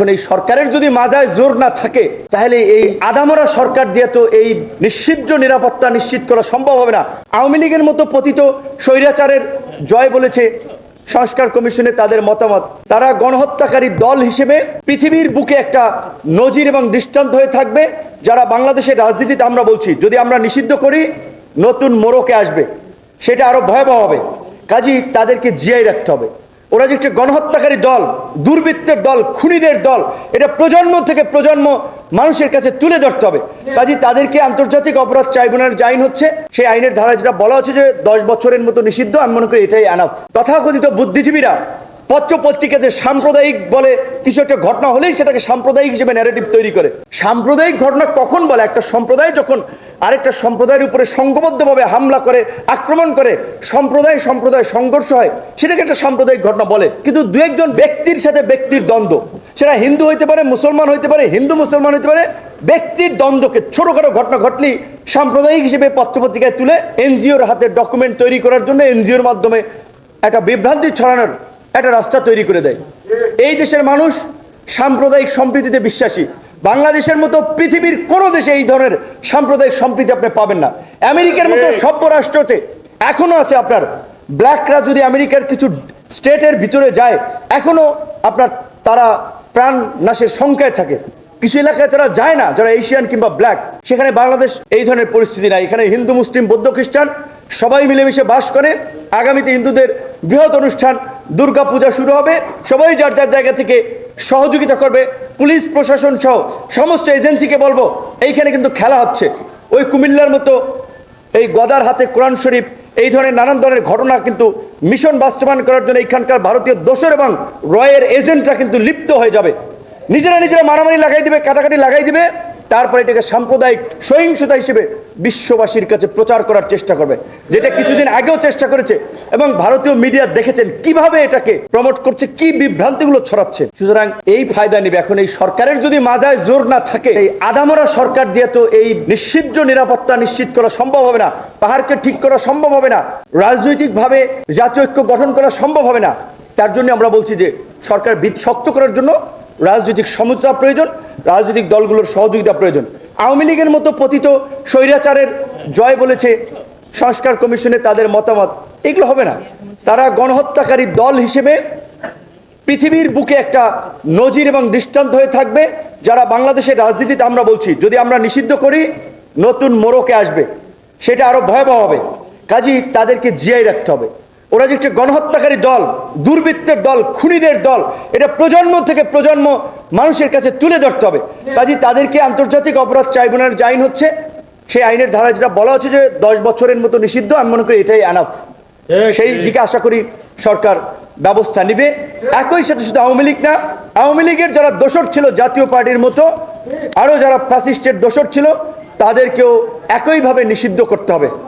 এখন এই সরকারের যদি মাজায় জোর না থাকে, তাহলে এই আদামরা সরকার দিয়ে তো এই নিশ্চিদ্র নিরাপত্তা নিশ্চিত করা সম্ভব হবে না। আওয়ামী লীগের মতো পতিত স্বৈরাচারের জয় বলেছে সংস্কার কমিশনে তাদের মতামত। তারা গণহত্যাকারী দল হিসেবে পৃথিবীর বুকে একটা নজির এবং দৃষ্টান্ত হয়ে থাকবে, যারা বাংলাদেশের রাজনীতিতে আমরা বলছি। যদি আমরা নিষিদ্ধ করি, নতুন মোড়কে আসবে। সেটা আরও ভয়াবহ হবে। কাজী তাদেরকে জিয়াই রাখতে হবে। ওরা যে একটা গণহত্যাকারী দল, দুর্বৃত্তের দল, খুনিদের দল, এটা প্রজন্ম থেকে প্রজন্ম মানুষের কাছে তুলে ধরতে হবে। কাজে তাদেরকে আন্তর্জাতিক অপরাধ ট্রাইব্যুনাল যে আইন হচ্ছে। সেই আইনের ধারা যেটা বলা হচ্ছে যে দশ বছরের মতো নিষিদ্ধ, আমি মনে করি এটাই আনাফ তথাকথিত বুদ্ধিজীবীরা পত্র পত্রিকাতে সাম্প্রদায়িক বলে কিছু একটা ঘটনা হলেই সেটাকে সাম্প্রদায়িক হিসেবে ন্যারেটিভ তৈরি করে। সাম্প্রদায়িক ঘটনা কখন বলে? একটা সম্প্রদায় যখন আরেকটা সম্প্রদায়ের উপরে সংঘবদ্ধভাবে হামলা করে, আক্রমণ করে, সম্প্রদায় সম্প্রদায় সংঘর্ষ হয়, সেটাকে একটা সাম্প্রদায়িক ঘটনা বলে। কিন্তু দু একজন ব্যক্তির সাথে ব্যক্তির দ্বন্দ্ব। সেটা হিন্দু হইতে পারে, মুসলমান হইতে পারে, হিন্দু মুসলমান হইতে পারে, ব্যক্তির দ্বন্দ্বকে ছোটখাটো ঘটনা ঘটলেই সাম্প্রদায়িক হিসেবে পত্রপত্রিকায় তুলে এনজিওর হাতে ডকুমেন্ট তৈরি করার জন্য এনজিওর মাধ্যমে একটা বিভ্রান্তি ছড়ানোর একটা রাস্তা তৈরি করে দেয়। এই দেশের মানুষ সাম্প্রদায়িক সম্প্রীতিতে বিশ্বাসী। বাংলাদেশের মতো পৃথিবীর কোনো দেশে এই ধরনের সাম্প্রদায়িক সম্প্রীতি আপনি পাবেন না। আমেরিকার মতো সভ্য রাষ্ট্রতে এখনও আছে আপনার। ব্ল্যাকরা যদি আমেরিকার কিছু স্টেটের ভিতরে যায় এখনও আপনার তারা প্রাণ নাশের সংখ্যায় থাকে। কিছু এলাকায় তারা যায় না যারা এশিয়ান কিংবা ব্ল্যাক। সেখানে বাংলাদেশ এই ধরনের পরিস্থিতি নাই। এখানে হিন্দু মুসলিম বৌদ্ধ খ্রিস্টান সবাই মিলেমিশে বাস করে। আগামীতে হিন্দুদের বৃহৎ অনুষ্ঠান দুর্গা পূজা শুরু হবে। সবাই যার যার জায়গা থেকে সহযোগিতা করবে। পুলিশ, প্রশাসন সহ সমস্ত এজেন্সিকে বলব, এইখানে কিন্তু খেলা হচ্ছে। ওই কুমিল্লার মতো এই গদার হাতে কোরআন শরীফ, এই ধরনের নানান ধরনের ঘটনা কিন্তু মিশন বাস্তবায়ন করার জন্য এখানকার ভারতীয় দোষর এবং রয়ের এজেন্টরা কিন্তু লিপ্ত হয়ে যাবে। নিজেরা নিজেরা মারামারি লাগাই দিবে, কাটাকাটি লাগাই দিবে। তারপরে এটাকে সাম্প্রদায়িক সহিংসতা হিসেবে বিশ্ববাসীর কাছে প্রচার করার চেষ্টা করবে, যেটা কিছুদিন আগেও চেষ্টা করেছে এবং ভারতীয় মিডিয়া দেখেছেন কীভাবে এটাকে প্রমোট করছে, কি বিভ্রান্তিগুলো ছড়াচ্ছে। সুতরাং এই ফায়দা নিবে। এখন এই সরকারের যদি মাজায় জোর না থাকে, এই আদামরা সরকার দিয়ে তো এই নিশ্চিদ্র নিরাপত্তা নিশ্চিত করা সম্ভব হবে না, পাহাড়কে ঠিক করা সম্ভব হবে না, রাজনৈতিকভাবে জাতীয় ঐক্য গঠন করা সম্ভব হবে না, তার জন্য আমরা বলছি যে সরকার ভিত শক্ত করার জন্য রাজনৈতিক সমঝোতা প্রয়োজন, রাজনৈতিক দলগুলোর সহযোগিতা প্রয়োজন। আওয়ামী লীগের মতো পতিত স্বৈরাচারের জয় বলেছে সংস্কার কমিশনে তাদের মতামত। এগুলো হবে না। তারা গণহত্যাকারী দল হিসেবে পৃথিবীর বুকে একটা নজির এবং দৃষ্টান্ত হয়ে থাকবে, যারা বাংলাদেশের রাজনীতিতে আমরা বলছি। যদি আমরা নিষিদ্ধ করি, নতুন মোড়কে আসবে। সেটা আরও ভয়াবহ হবে। কাজী তাদেরকে জিয়াই রাখতে হবে। ওরা যে একটা গণহত্যাকারী দল দুর্বৃত্তের দল খুনিদের দল এটা প্রজন্ম থেকে প্রজন্ম মানুষের কাছে তুলে ধরতে হবে। কাজী তাদেরকে আন্তর্জাতিক অপরাধ ট্রাইব্যুনাল যে আইন হচ্ছে। সেই আইনের ধারা যেটা বলা হচ্ছে যে দশ বছরের মতো নিষিদ্ধ আমি মনে করি এটাই আনাফ সেই দিকে আশা করি সরকার ব্যবস্থা নিবে। একই সাথে শুধু আওয়ামী লীগ না আওয়ামী লীগের যারা দোষর ছিল জাতীয় পার্টির মতো আরও যারা ফ্যাসিস্টের দোষর ছিল তাদেরকেও একইভাবে নিষিদ্ধ করতে হবে।